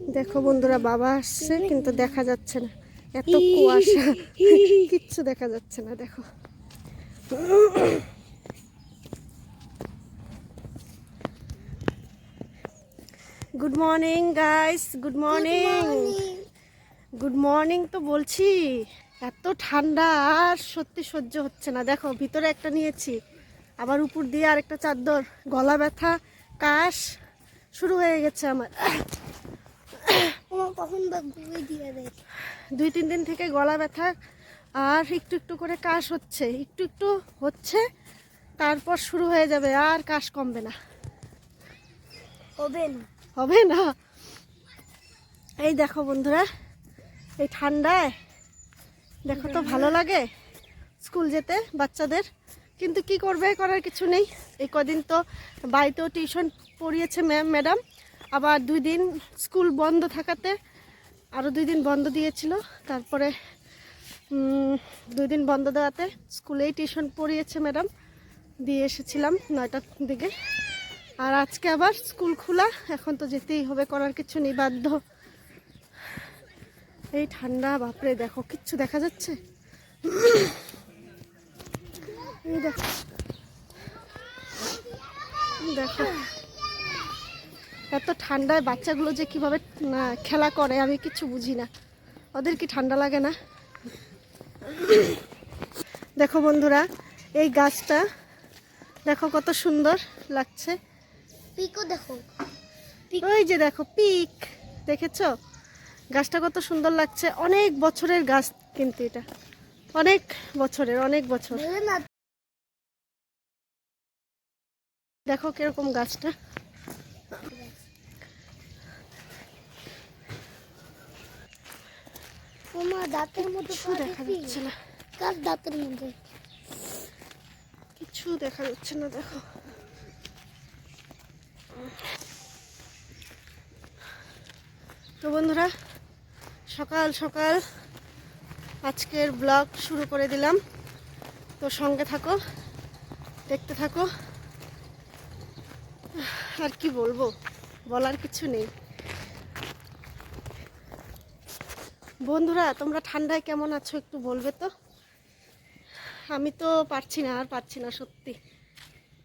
দেখো বন্ধুরা, বাবা আসছে, কিন্তু দেখা যাচ্ছে না। এত কুয়াশা। কিচ্ছু দেখা যাচ্ছে না, দেখো। Good morning guys good morning good morning তো বলছি, এত ঠান্ডা, আর সত্যি সহ্য হচ্ছে না। দেখো, ভিতরে একটা নিয়েছি, আবার উপর দিয়ে আরেকটা চাদর, গলা ব্যথা, কাশ, শুরু হয়ে গেছে আমার আমার কখন বা ঘুমিয়ে দিয়ে দেয় দুই তিন দিন থেকে গলা ব্যথা আর একটু একটু করে কাশ হচ্ছে। একটু একটু হচ্ছে তারপর শুরু হয়ে যাবে আর কাশ কমবে না। হবে না। হবে না? এই দেখো বন্ধুরা এই ঠান্ডায় দেখো তো ভালো লাগে স্কুল যেতে বাচ্চাদের। কিন্তু কি করবে করার কিছু নেই। এই কদিন তো বাড়িতেও টিউশন পড়িয়েছে ম্যাম ম্যাডাম। আবার দুই দিন স্কুল বন্ধ থাকাতে আরও দুই দিন বন্ধ দিয়েছিল। তারপরে দুই দিন বন্ধ দেওয়াতে স্কুলেই টিউশন পড়িয়েছে ম্যাডাম। দিয়ে এসেছিলাম নয়টার দিকে। আর আজকে আবার স্কুল খোলা। এখন তো যেতেই হবে, করার কিছু নেই, বাধ্য। এই ঠান্ডা, বাপরে, দেখো, কিচ্ছু দেখা যাচ্ছে? দেখো। দেখো। এত ঠান্ডায় বাচ্চাগুলো যে কীভাবে খেলা করে আমি কিছু বুঝি না। ওদের কি ঠান্ডা লাগে না? দেখো বন্ধুরা এই গাছটা দেখো কত সুন্দর লাগছে। পিকও দেখো। ওই যে দেখো পিক দেখেছ? গাছটা কত সুন্দর লাগছে। অনেক বছরের গাছ কিন্তু এটা। অনেক বছরের অনেক বছর। দেখো কীরকম গাছটা। তোমার দাঁতের মতো কিছু দেখা যাচ্ছে না। কার দাঁতের মধ্যে? কিছু দেখা যাচ্ছে না দেখো। তো বন্ধুরা সকাল সকাল আজকের ব্লগ শুরু করে দিলাম। তো সঙ্গে থাকো দেখতে থাকো। আর কি বলব? বলার কিছু নেই। বন্ধুরা তোমরা ঠান্ডায় কেমন আছো একটু বলবে তো? আমি তো পারছি না আর পারছি না সত্যি।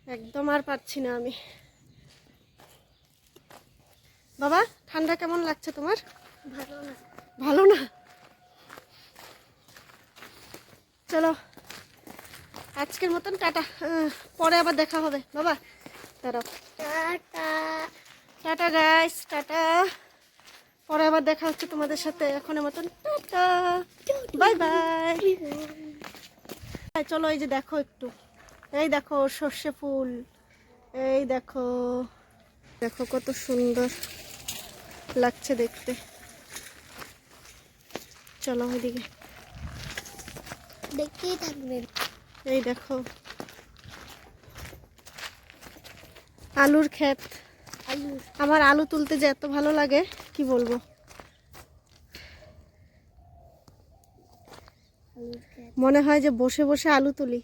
একদম আর পারছি না আমি। বাবা ঠান্ডা কেমন লাগছে তোমার? ভালো না। ভালো না? চলো আজকের মতন টাটা। পরে আবার দেখা হবে। বাবা দাঁড়াও। টাটা। Tata guys tata. পরে আবার দেখা হচ্ছে তোমাদের সাথে এখনের মতন। টাটা। Bye bye. চলো এই যে দেখো একটু। এই দেখো সর্ষে ফুল। এই দেখো। দেখো কত সুন্দর লাগছে দেখতে। চলো ওইদিকে। দেখতেই থাকবেন এই দেখো। আলুর ক্ষেত। আমার আলু তুলতে যে এত ভালো লাগে। কি বলব? মনে হয় যে বসে বসে আলু তুলি।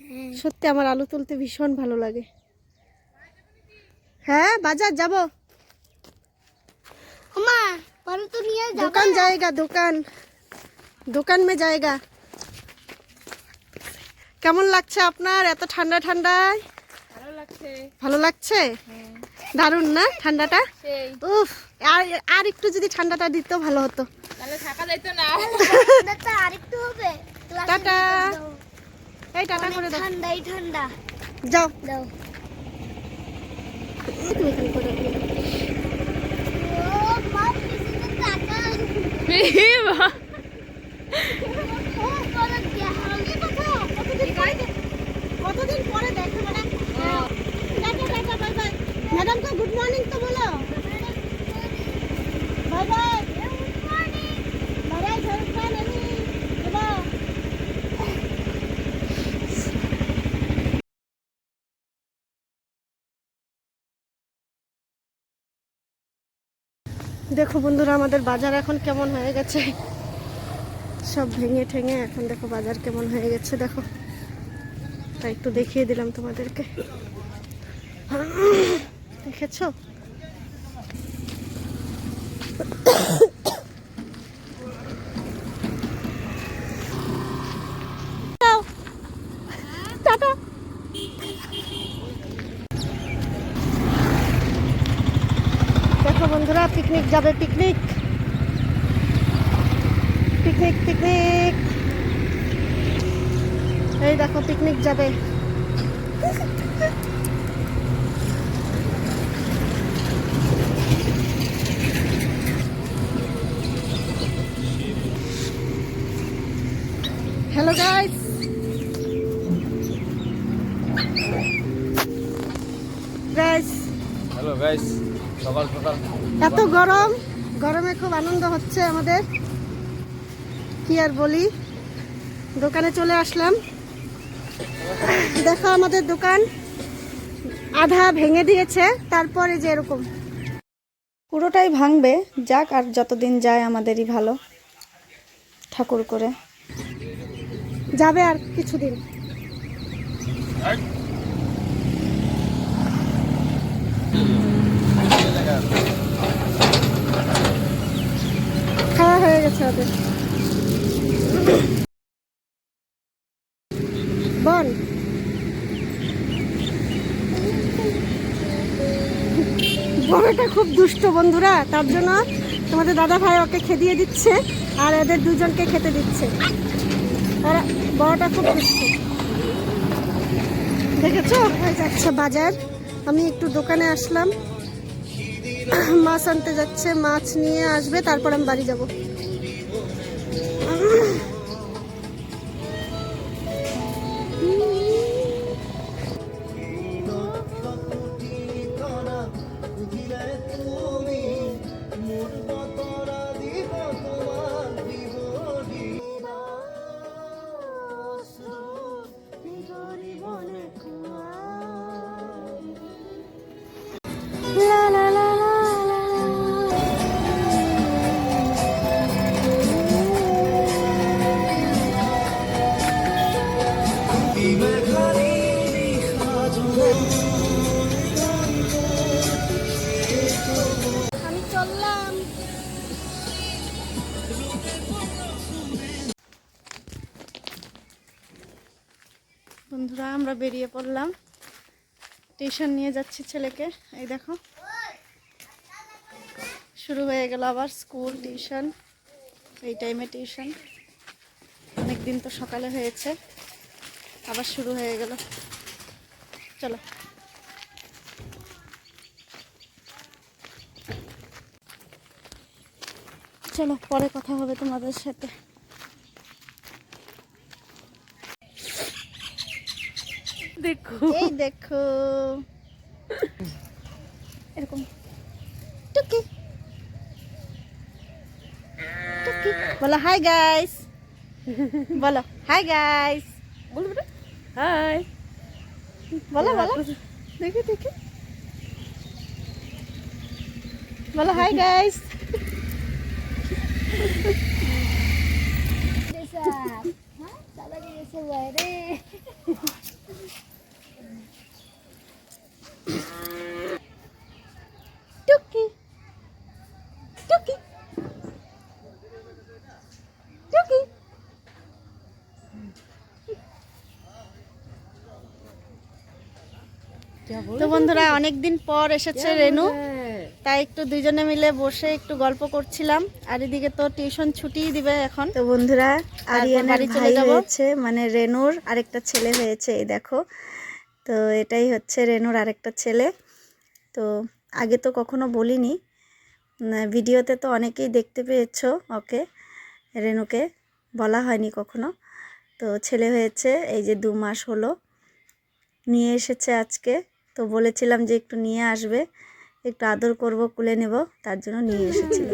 হ্যাঁ। সত্যি আমার আলু তুলতে ভীষণ ভালো লাগে। হ্যাঁ বাজার যাব। মা পরে তো নিয়ে দোকান জায়গা দোকান। দোকান মে জায়গা। কেমন লাগছে আপনার? এত ঠান্ডা ঠান্ডায়? ভালো লাগছে। ভালো লাগছে? দারুণ না ঠান্ডাটা? উফ আর আর একটু যদি ঠান্ডাটা দিত ভালো হতো। টাটা। এই টাটা করে দাও। ঠান্ডাই ঠান্ডা। যাও। দাও তুমি করে দাও। ও মা পিছনে তাকাও ও বলে দেখালি কথা কতদিন পরে কতদিন পরে দেখো madam tata tata bye bye ম্যাডামকে গুড মর্নিং তো বলো bye bye bye bye Shahrukh Khan আমি বাবা দেখো বন্ধুরা, আমাদের বাজার এখন কেমন হয়ে গেছে? সব ভেঙে ঠেঙে এখন দেখো বাজার কেমন হয়ে গেছে, দেখো। তাই একটু দেখিয়ে দিলাম তোমাদেরকে। দেখেছ? দেখো বন্ধুরা পিকনিক যাবে পিকনিক পিকনিক পিকনিক এই দেখো পিকনিক যাবে। Hello guys guys hello guys সকাল সকাল এত গরম গরমে খুব আনন্দ হচ্ছে আমাদের। কি আর বলি? দোকানে চলে আসলাম। দেখো আমাদের দোকান। আধা ভেঙে দিয়েছে তারপরে যে এরকম। পুরোটাই ভাঙবে যাক আর যতদিন যায় আমাদেরই ভালো। ঠাকুর করে। যাবে আর কিছুদিন। হয়ে বল। বড়টা খুব দুষ্ট বন্ধুরা, তার জন্য তোমাদের দাদা ভাই ওকে খেদিয়ে দিচ্ছে আর এদের দুজনকে খেতে দিচ্ছে। বড়টা খুব দুষ্ট। দেখেছ? যাচ্ছে বাজার। আমি একটু দোকানে আসলাম। মাছ আনতে যাচ্ছে, মাছ নিয়ে আসবে, তারপর আমি বাড়ি যাব। চললাম। বন্ধুরা, আমরা বেরিয়ে পড়লাম। টিউশন নিয়ে যাচ্ছি ছেলেকে। এই দেখো। শুরু হয়ে গেল আবার স্কুল, টিউশন। এই টাইমে টিউশন। অনেক দিন তো সকালে হয়েছে। আবার শুরু হয়ে গেল। চলো। চলো পরে কথা হবে তোমাদের সাথে। দেখো। এই দেখো। এরকম। টুকি। টুকি। বলো হাই গাইস বলো হাই গাইস বলো বেটা হাই বলো বলো। দেখি দেখি। বলো হাই গাইস টুকি। টুকি। টুকি। তো বন্ধুরা অনেকদিন পর এসেছে রেনু। তাই একটু দুইজনে মিলে বসে একটু গল্প করছিলাম। আর এদিকে তো টিউশন ছুটি দিবে এখন। তো বন্ধুরা আরিয়ানার ভাই হয়েছে মানে রেনুর আরেকটা ছেলে হয়েছে এই দেখো। তো এটাই হচ্ছে রেনুর আরেকটা ছেলে। তো আগে তো কখনো বলিনি ভিডিওতে তো অনেকেই দেখতে পেয়েছ ওকে রেনুকে। বলা হয়নি কখনো। তো ছেলে হয়েছে এই যে দু মাস হলো। নিয়ে এসেছে আজকে। তো বলেছিলাম যে একটু নিয়ে আসবে। একটু আদর করব কুলে নেব তার জন্য নিয়ে এসেছিল।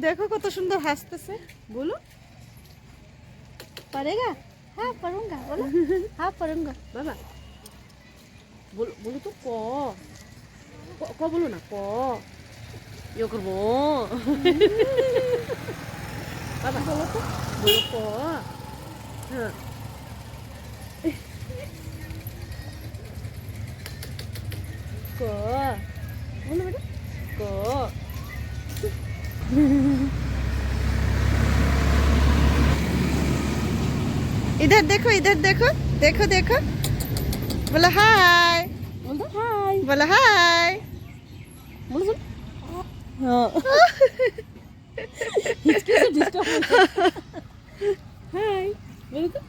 দেখো কত সুন্দর হাসতেছে। বলো। পারেগা? হ্যাঁ পারুঙ্গা বলো। হ্যাঁ পারুঙ্গা। বাবা বলো বলো তো ক? ক- ক বলো না ক? ইয়ে করব। বাবা বলো তো বলো ক? হ্যাঁ। ক বলো বেটা ক इधर देखो इधर देखो देखो देखो बोला हाय বলতো হাই बोला हाय বলো শোন হ্যাঁ হিচকে ডিস্টার্ব হাই বলো তো